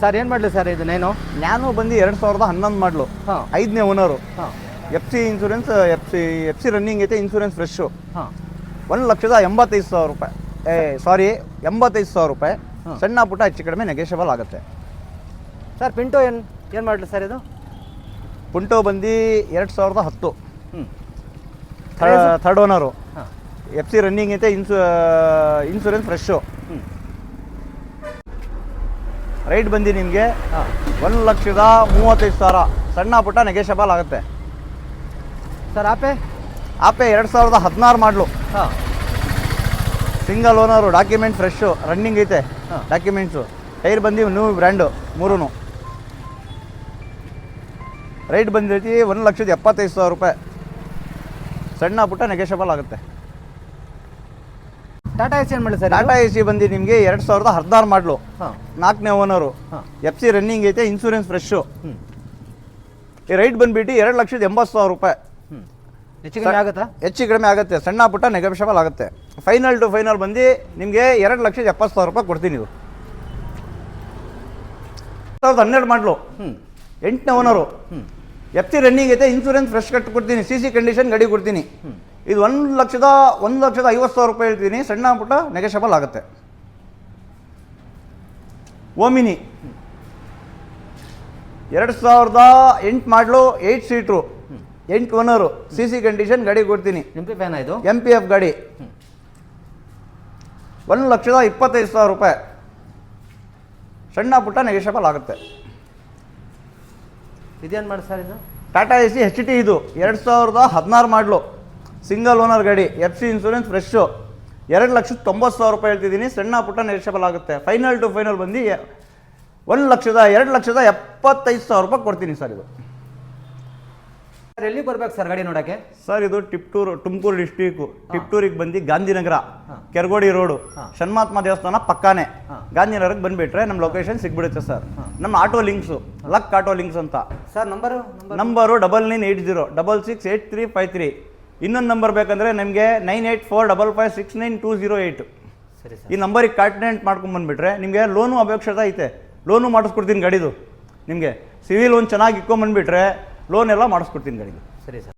Sir ಏನು ಮಾಡಲಿ sir ಇದು ನೇನು? ನಾನು ಬಂದು ಎರಡು ಸಾವಿರದ ಹನ್ನೊಂದು ಮಾಡಲು. ಹಾಂ. ಐದನೇ ಓನರು ಹಾಂ. F C insurance F C F C running ಐತೆ ಇನ್ಸೂರೆನ್ಸ್ ಫ್ರೆಶ್ಶು ಹಾಂ. ಒಂದು ಲಕ್ಷದ ಎಂಬತ್ತೈದು ಸಾವಿರ ರೂಪಾಯಿ. ಏ ಸಾರಿ ಎಂಬತ್ತೈದು ಸಾವಿರ ರೂಪಾಯಿ. ಸಣ್ಣ ಪುಟ್ಟ ಹೆಚ್ಚು ಕಡಿಮೆ ನೆಗೆಷಬಲ್ ಆಗುತ್ತೆ. ಸರ್ ಪಿಂಟೋ ಏನು ಏನು ಮಾಡಲಿ ಸರ್ ಇದು? ಪುಂಟೋ ಬಂದು ಎರಡು ಸಾವಿರದ ಹತ್ತು. ಹ್ಞೂ third owner F C running ಐತೆ ಇನ್ಸೂ ಇನ್ಸೂರೆನ್ಸ್ ಫ್ರೆಶ್ಶು ಹ್ಞೂ ರೈಟ್ ಬಂದು ನಿಮಗೆ ಒಂದು ಲಕ್ಷದ ಮೂವತ್ತೈದು ಸಾವಿರ. ಸಣ್ಣ ಪುಟ್ಟ ನೆಗೆಷಬಲ್ ಆಗುತ್ತೆ. Sir Ape? ಆಪೆ ಎರಡು ಸಾವಿರದ ಹದಿನಾರು ಮಾಡಲು. ಹಾಂ. Single owner document fresh running ಐತೆ. ಹಾಂ. ಡಾಕ್ಯುಮೆಂಟ್ಸು ಟೈರ್ ಬಂದು ನ್ಯೂ ಬ್ರ್ಯಾಂಡು ಮೂರೂ ರೈಟ್ ಬಂದಿರ್ತೀವಿ ಒಂದು ಲಕ್ಷದ ಎಪ್ಪತ್ತೈದು ಸಾವಿರ ರೂಪಾಯಿ. ಸಣ್ಣ ಪುಟ್ಟ ನೆಗೆಷಬಲ್ ಆಗುತ್ತೆ. ಟಾಟಾ ಎಸ್ ಏನು ಮಾಡಲಿ ಸರ್ ಟಾಟಾ ಎ ಸಿ ಬಂದು ನಿಮಗೆ ಎರಡು ಸಾವಿರದ ಹದಿನಾರು ಮಾಡಲು. ನಾಲ್ಕನೇ ಓನರು ಎಫ್ ಸಿ ರನ್ನಿಂಗ್ ಐತೆ ಇನ್ಸೂರೆನ್ಸ್ ಫ್ರೆಶ್ಶು ಈ ರೈಟ್ ಬಂದ್ಬಿಟ್ಟು ಎರಡು ಲಕ್ಷದ ಎಂಬತ್ತು ಸಾವಿರ ರೂಪಾಯಿ. ಹೆಚ್ಚು ಕಡಿಮೆ ಆಗುತ್ತಾ? ಹೆಚ್ಚು ಕಡಿಮೆ ಆಗುತ್ತೆ ಸಣ್ಣ ಪುಟ್ಟ ನೆಗೋಷಿಯಬಲ್ ಆಗುತ್ತೆ. ಫೈನಲ್ ಟು ಫೈನಲ್ ಬಂದು ನಿಮಗೆ ಎರಡು ಲಕ್ಷದ ಎಪ್ಪತ್ತು ಸಾವಿರ ರೂಪಾಯಿ ಕೊಡ್ತೀನಿ ಇದು. ಸಾವಿರದ ಹನ್ನೆರಡು ಮಾಡಲು. ಹ್ಞೂ ಎಂಟನೇ ಓನರು ಹ್ಞೂ ಎಫ್ ಸಿ ರನ್ನಿಂಗ್ ಐತೆ ಇನ್ಸೂರೆನ್ಸ್ ಫ್ರೆಶ್ ಕಟ್ ಕೊಡ್ತೀನಿ ಸಿ ಸಿ ಕಂಡೀಷನ್ ಗಾಡಿ ಕೊಡ್ತೀನಿ. ಇದು ಒಂದು ಲಕ್ಷದ ಒಂದು ಲಕ್ಷದ ಐವತ್ತು ಸಾವಿರ ರೂಪಾಯಿ ಹೇಳ್ತೀನಿ ಸಣ್ಣ ಪುಟ್ಟ ನೆಗೆಷಬಲ್ ಆಗುತ್ತೆ. ಓಮಿನಿ. ಎರಡು ಸಾವಿರದ ಎಂಟು ಮಾಡಲು ಏಯ್ಟ್ ಸೀಟ್ರು ಎಂಟು ಓನರು ಸಿ ಸಿ ಕಂಡೀಷನ್ ಗಾಡಿ ಕೊಡ್ತೀನಿ. ಎಂ ಫ್ಯಾನ ಇದು? ಎಂ ಪಿ ಎಫ್ ಗಾಡಿ. ಒಂದು ಲಕ್ಷದ ಇಪ್ಪತ್ತೈದು ಸಾವಿರ ರೂಪಾಯಿ. ಸಣ್ಣ ಪುಟ್ಟ ನೆಗೆಷಬಲ್ ಆಗುತ್ತೆ. ಇದೇನು ಮಾಡಿ ಸರ್ ಇದು? Tata A C H T ಇದು. ಎರಡು ಸಾವಿರದ ಹದಿನಾರು ಮಾಡಲು. ಸಿಂಗಲ್ ಓನರ್ ಗಾಡಿ ಎಫ್ ಸಿ ಇನ್ಸೂರೆನ್ಸ್ ಫ್ರೆಶ್ಶು ಎರಡು ಲಕ್ಷದ ತೊಂಬತ್ತು ಸಾವಿರ ರೂಪಾಯಿ ಹೇಳ್ತಿದ್ದೀನಿ. ಸಣ್ಣ ಪುಟ್ಟ ನೆಗೆಷಬಲ್ ಆಗುತ್ತೆ. ಫೈನಲ್ ಟು ಫೈನಲ್ ಬಂದು ಒಂದು ಲಕ್ಷದ ಎರಡು ಲಕ್ಷದ ಎಪ್ಪತ್ತೈದು ಸಾವಿರ ರೂಪಾಯಿ ಕೊಡ್ತೀನಿ ಸರ್ ಇದು. ಸರ್ ಎಲ್ಲಿ ಬರ್ಬೇಕು ಸರ್ ಗಾಡಿ ನೋಡೋಕ್ಕೆ? ಸರ್ ಇದು ಟಿಪ್ಟೂರು ತುಮಕೂರು ಡಿಸ್ಟಿಕ್ಕು ಟಿಪ್ಟೂರಿಗೆ ಬಂದು ಗಾಂಧಿನಗರ. ಕೆರಗೋಡಿ ರೋಡು. ಷಣ್ಮಾತ್ಮ ದೇವಸ್ಥಾನ ಪಕ್ಕಾನೆ. ಗಾಂಧಿನಗರಕ್ಕೆ ಬಂದ್ಬಿಟ್ರೆ ನಮ್ಮ ಲೊಕೇಶನ್ ಸಿಗ್ಬಿಡುತ್ತೆ ಸರ್. ನಮ್ಮ auto links luck auto links ಅಂತ. Sir number number number double nine eight zero double six eight three five three ಇನ್ನೊಂದು ನಂಬರ್ ಬೇಕಂದ್ರೆ ನಿಮಗೆ nine eight four double five six nine two zero eight ಸರಿ sir. ಈ ನಂಬರಿಗೆ continent ಮಾಡ್ಕೊಂಡು ಬಂದ್ಬಿಟ್ರೆ ನಿಮಗೆ ಲೋನು ಅಪೇಕ್ಷತೆ ಐತೆ. ಲೋನು ಮಾಡಿಸ್ಕೊಡ್ತೀನಿ ಗಾಡಿದು. ನಿಮಗೆ ಸಿವಿಲ್ ಲೋನ್ ಚೆನ್ನಾಗಿ ಇಕ್ಕೊಂಬಂದ್ಬಿಟ್ರೆ ಲೋನ್ ಎಲ್ಲ ಮಾಡಿಸ್ಕೊಡ್ತೀನಿ ಗಾಡಿದು. ಸರಿ ಸರ್.